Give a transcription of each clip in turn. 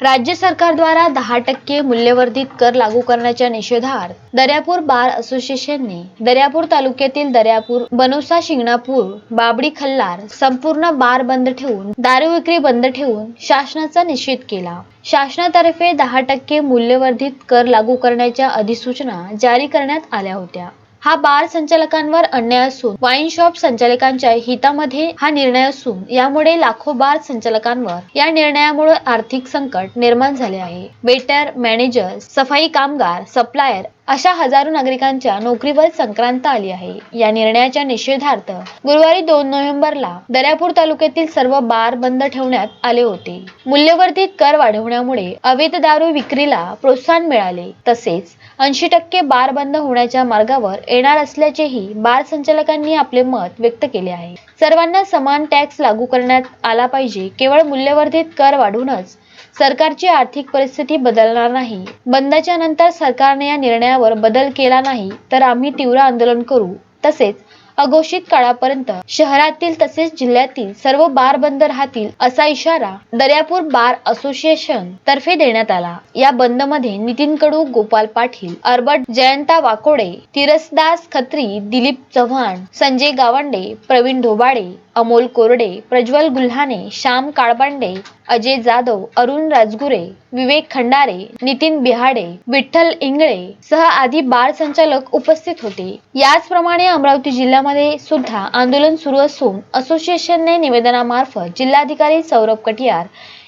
राज्य सरकारद्वारा दहा टक्के मूल्यवर्धित कर लागू करण्याच्या निषेधार्थ दर्यापूर बार असोसिएशनने. दर्यापूर तालुक्यातील दर्यापूर बनोसा शिंगणापूर बाबडी खल्लार संपूर्ण बार बंद ठेवून दारू विक्री बंद ठेवून शासनाचा निषेध केला. शासनातर्फे दहा टक्के मूल्यवर्धित कर लागू करण्याच्या अधिसूचना जारी करण्यात आल्या होत्या. हा बार संचालकांवर अन्याय असून वाईन शॉप संचालकांच्या हितामध्ये हा निर्णय असून यामुळे लाखो बार संचालकांवर या निर्णयामुळे आर्थिक संकट निर्माण झाले आहे. वेटर मॅनेजर सफाई कामगार सप्लायर अशा हजारो नागरिकांच्या नोकरीवर संक्रांत आली आहे. या निर्णयाच्या निषेधार्थ गुरुवारी दोन नोव्हेंबरला दर्यापूर तालुक्यातील सर्व बार बंद ठेवण्यात आले होते. मूल्यवर्धित कर वाढवण्यामुळे अवैध दारू विक्रीला प्रोत्साहन मिळाले. तसेच ऐंशी टक्के बार बंद होण्याच्या मार्गावर येणार असल्याचेही बार संचालकांनी आपले मत व्यक्त केले आहे. सर्वांना समान टॅक्स लागू करण्यात आला पाहिजे. केवळ मूल्यवर्धित कर वाढूनच सरकारची आर्थिक परिस्थिती बदलणार नाही. बंदच्या नंतर सरकारने या निर्णयावर बदल केला नाही तर आम्ही तीव्र आंदोलन करू. तसेच अघोषित काळापर्यंत शहरातील तसेच जिल्ह्यातील सर्व बार बंद राहतील असा इशारा दर्यापूर बार असोसिएशन तर्फे देण्यात आला. या बंदमध्ये नितीन कडू गोपाल पाटील अर्बट जयंता वाकोडे तिरसदास खत्री दिलीप चव्हाण संजय गावंडे प्रवीण ढोबाडे अमोल कोरडे प्रज्वल गुल्हाने श्याम काळबांडे अजय जाधव अरुण राजगुरे विवेक खंडारे नितीन बिहाडे विठ्ठल इंगळे सह आदी बार संचालक उपस्थित होते. याचप्रमाणे अमरावती जिल्ह्यामध्ये सुद्धा आंदोलन सुरू असून असोसिएशनने निवेदनामार्फत जिल्हाधिकारी सौरभ कटियार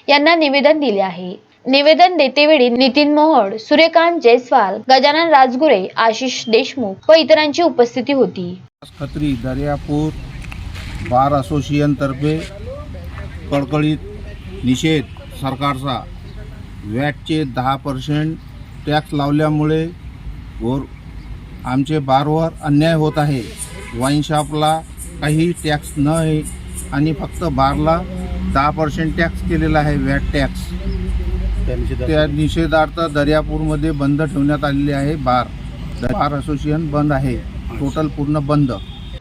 यांना निवेदन दिले आहे. निवेदन देतेवेळी नितीन मोहड सूर्यकांत जयस्वाल गजानन राजगुरे आशिष देशमुख व इतरांची उपस्थिती होती. खत्री दर्यापूर बार असोसिएशनतर्फे कडकडीत निषेध सरकारचा. वॅटचे दहा पर्सेंट टॅक्स लावल्यामुळे वर आमचे बारवर अन्याय होत आहे. वाईन शॉपला काही टॅक्स न आहे आणि फक्त बारला दहा पर्सेंट टॅक्स केलेला आहे वॅट टॅक्स त्या निषेधार्थ दर्यापूरमध्ये बंद ठेवण्यात आलेले आहे बार. बार असोसिएशन बंद आहे. टोटल पूर्ण बंद.